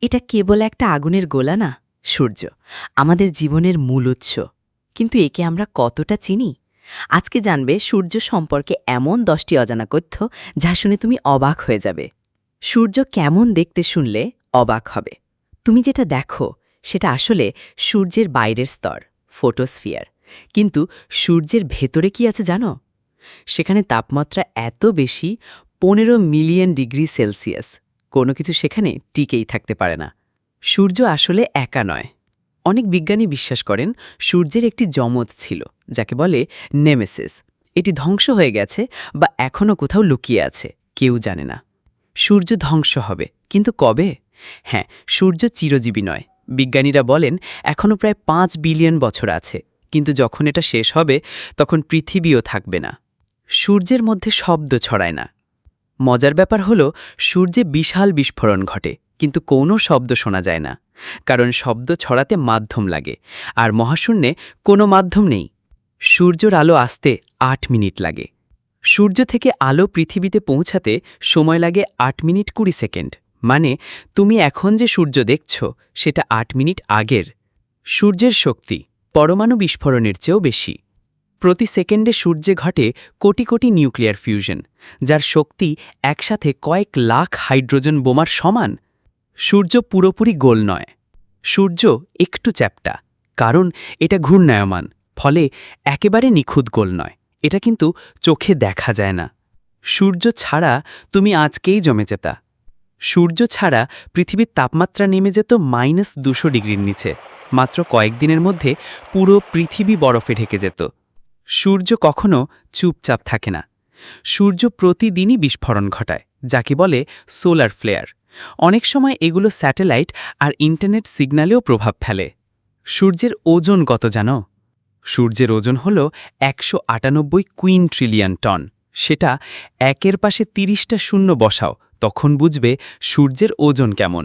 এটা কেবল একটা আগুনের গোলা না, সূর্য, আমাদের জীবনের মূল উৎস। কিন্তু একে আমরা কতটা চিনি? আজকে জানবে সূর্য সম্পর্কে এমন দশটি অজানা তথ্য যা শুনে তুমি অবাক হয়ে যাবে। সূর্য কেমন দেখতে শুনলে অবাক হবে। তুমি যেটা দেখো, সেটা আসলে সূর্যের বাইরের স্তর, ফোটোস্ফিয়ার। কিন্তু সূর্যের ভেতরে কি আছে জানো? সেখানে তাপমাত্রা এত বেশি, পনেরো মিলিয়ন ডিগ্রি সেলসিয়াস। কোনো কিছু সেখানে টিকেই থাকতে পারে না। সূর্য আসলে একা নয়। অনেক বিজ্ঞানী বিশ্বাস করেন সূর্যের একটি জমদ ছিল, যাকে বলে নেমেসিস। এটি ধ্বংস হয়ে গেছে বা এখনও কোথাও লুকিয়ে আছে, কেউ জানে না। সূর্য ধ্বংস হবে, কিন্তু কবে? হ্যাঁ সূর্য চিরজীবী নয়। বিজ্ঞানীরা বলেন এখনও প্রায় পাঁচ বিলিয়ন বছর আছে, কিন্তু যখন এটা শেষ হবে, তখন পৃথিবীও থাকবে না। সূর্যের মধ্যে শব্দ ছড়ায় না। মজার ব্যাপার হল, সূর্যে বিশাল বিস্ফোরণ ঘটে, কিন্তু কোনো শব্দ শোনা যায় না, কারণ শব্দ ছড়াতে মাধ্যম লাগে, আর মহাশূন্যে কোনো মাধ্যম নেই। সূর্যর আলো আসতে আট মিনিট লাগে। সূর্য থেকে আলো পৃথিবীতে পৌঁছাতে সময় লাগে আট মিনিট কুড়ি সেকেন্ড মানে তুমি এখন যে সূর্য দেখছ, সেটা আট মিনিট আগের। সূর্যের শক্তি, পরমাণু বিস্ফোরণের চেয়েও বেশি। প্রতি সেকেন্ডে সূর্যে ঘটে কোটি কোটি নিউক্লিয়ার ফিউশন, যার শক্তি একসাথে কয়েক লাখ হাইড্রোজেন বোমার সমান। সূর্য পুরোপুরি গোল নয়। সূর্য একটু চ্যাপ্টা, কারণ এটা ঘূর্ণায়মান, ফলে একেবারে নিখুঁত গোল নয়। এটা কিন্তু চোখে দেখা যায় না। সূর্য ছাড়া তুমি আজকেই জমে যেতা। সূর্য ছাড়া পৃথিবীর তাপমাত্রা নেমে যেত মাইনাস দুশো ডিগ্রির নিচে, মাত্র কয়েকদিনের মধ্যে পুরো পৃথিবী বরফে ঢেকে যেত। সূর্য কখনো চুপচাপ থাকে না। সূর্য প্রতিদিনই বিস্ফোরণ ঘটায়, যাকে বলে সোলার ফ্লেয়ার। অনেক সময় এগুলো স্যাটেলাইট আর ইন্টারনেট সিগন্যালেও প্রভাব ফেলে। সূর্যের ওজন কত জানো? সূর্যের ওজন হল একশো আটানব্বই কুইন ট্রিলিয়ন টন। সেটা একের পাশে তিরিশটা শূন্য বসাও, তখন বুঝবে সূর্যের ওজন কেমন।